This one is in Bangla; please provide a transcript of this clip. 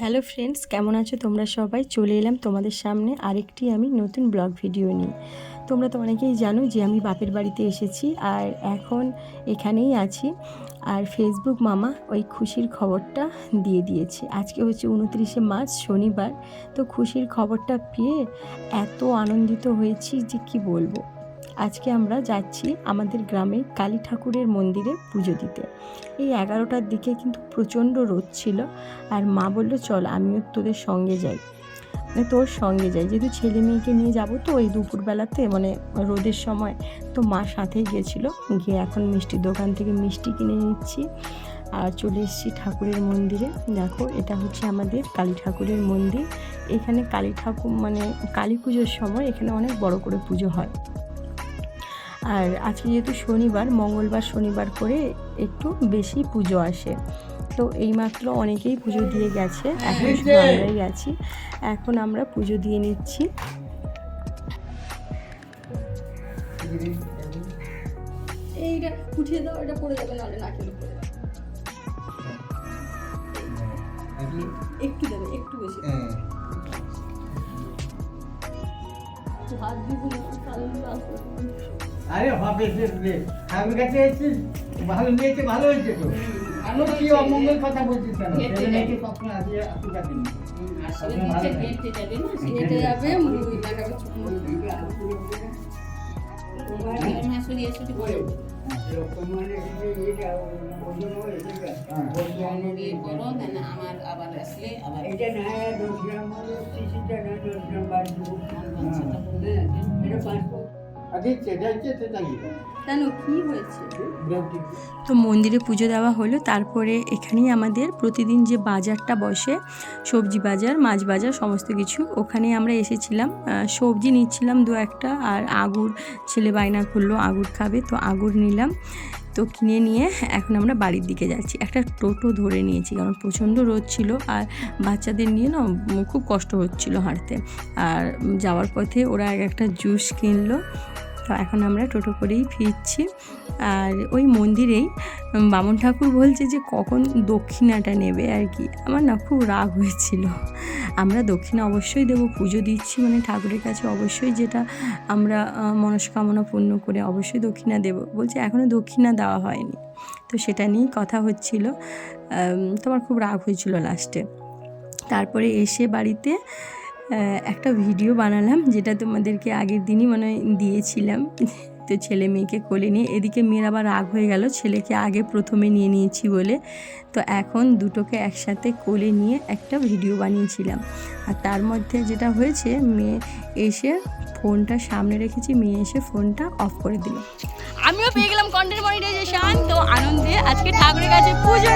হ্যালো ফ্রেন্ডস, কেমন আছো তোমরা সবাই? চলে এলাম তোমাদের সামনে আরেকটি আমি নতুন ব্লগ ভিডিও নিয়ে। তোমরা তো অনেকেই জানো যে আমি বাপের বাড়িতে এসেছি আর এখন এখানেই আছি আর ফেসবুক মামা ওই খুশির খবরটা দিয়ে দিয়েছে। আজকে হচ্ছে উনত্রিশে মার্চ, শনিবার। তো খুশির খবরটা পেয়ে এত আনন্দিত হয়েছি যে কি বলব? আজকে আমরা যাচ্ছি আমাদের গ্রামে কালী ঠাকুরের মন্দিরে পুজো দিতে। এই এগারোটার দিকে কিন্তু প্রচণ্ড রোদ ছিল আর মা বলল, চল, আমিও তোদের সঙ্গে যাই। মানে তোর সঙ্গে যাই, যেহেতু ছেলে মেয়েকে নিয়ে যাব তো ওই দুপুরবেলাতে মানে রোদের সময়। তো মা সাথেই গিয়েছিল গিয়ে এখন মিষ্টির দোকান থেকে মিষ্টি কিনে নিচ্ছি আর চলে এসেছি ঠাকুরের মন্দিরে। দেখো, এটা হচ্ছে আমাদের কালী ঠাকুরের মন্দির। এখানে কালী ঠাকুর মানে কালী পুজোর সময় এখানে অনেক বড় করে পুজো হয়। আর আজকে যেহেতু শনিবার মঙ্গলবার শনিবার করে একটু বেশি পুজো আসে। তো এইমাত্র অনেকেই পুজো দিয়ে গেছে এখন আমরাই গেছি এখন আমরা পুজো দিয়ে নিচ্ছি। এইটা উঠিয়ে দাও এটা পড়ে যাবে নাহলে নাকের উপরে একটু। দেবে একটু বেশি। আরে হবে আমি কাছে এসেছিস? ভালো নিয়েছে ভালো হয়েছে তো। আলো কি অমঙ্গল কথা বলছিস কেন। মেয়েকে আসিয়ে আসতে যাবে না। হেঁটে যাবে মুড়ি লাগাবে হাসুরি হাসুরি করে বিয়ে করো দেন আমার আবার আসলে আবার দিচ্ছে যাচ্ছে সেটা কি কেন? কি হয়েছে? তো মন্দিরে পুজো দেওয়া হলো তারপরে এখানেই আমাদের প্রতিদিন যে বাজারটা বসে সবজি বাজার মাছ বাজার সমস্ত কিছু ওখানে আমরা এসেছিলাম। সবজি নিচ্ছিলাম দু একটা আর আগুর ছেলে বায়না করল আগুর খাবে তো আগুর নিলাম। তো কিনে নিয়ে এখন আমরা বাড়ির দিকে যাচ্ছি। একটা টোটো ধরে নিয়েছি কারণ প্রচণ্ড রোদ ছিল আর বাচ্চাদের নিয়ে না খুব কষ্ট হচ্ছিল হাঁটতে। আর যাওয়ার পথে ওরা এক একটা জুস কিনলো। তো এখন আমরা টোটো করেই ফিরছি। আর ওই মন্দিরেই বামন ঠাকুর বলছে যে কখন দক্ষিণাটা নেবে আর কি। আমার না খুব রাগ হয়েছিল। আমরা দক্ষিণা অবশ্যই দেবো, পুজো দিচ্ছি মানে ঠাকুরের কাছে অবশ্যই যেটা আমরা মনস্কামনা পূর্ণ করে অবশ্যই দক্ষিণা দেব। বলছে এখনও দক্ষিণা দেওয়া হয়নি। তো সেটা নিয়েই কথা হচ্ছিল। তোমার খুব রাগ হয়েছিল লাস্টে তারপরে এসে বাড়িতে একটা ভিডিও বানালাম যেটা তোমাদেরকে আগের দিনই মানে দিয়েছিলাম। তো ছেলে মেয়েকে কোলে নিয়ে এদিকে মেয়ের আবার রাগ হয়ে গেল, ছেলেকে আগে প্রথমে নিয়ে নিয়েছি বলে। তো এখন দুটোকে একসাথে কোলে নিয়ে একটা ভিডিও বানিয়েছিলাম। আর তার মধ্যে যেটা হয়েছে, মেয়ে এসে ফোনটা সামনে রেখেছি, মেয়ে এসে ফোনটা অফ করে দিল। আমিও পেয়ে গেলাম কন্টেন্ট মনিটাইজেশন তো আনন্দে আজকে ঠাকুরের কাছে পুজো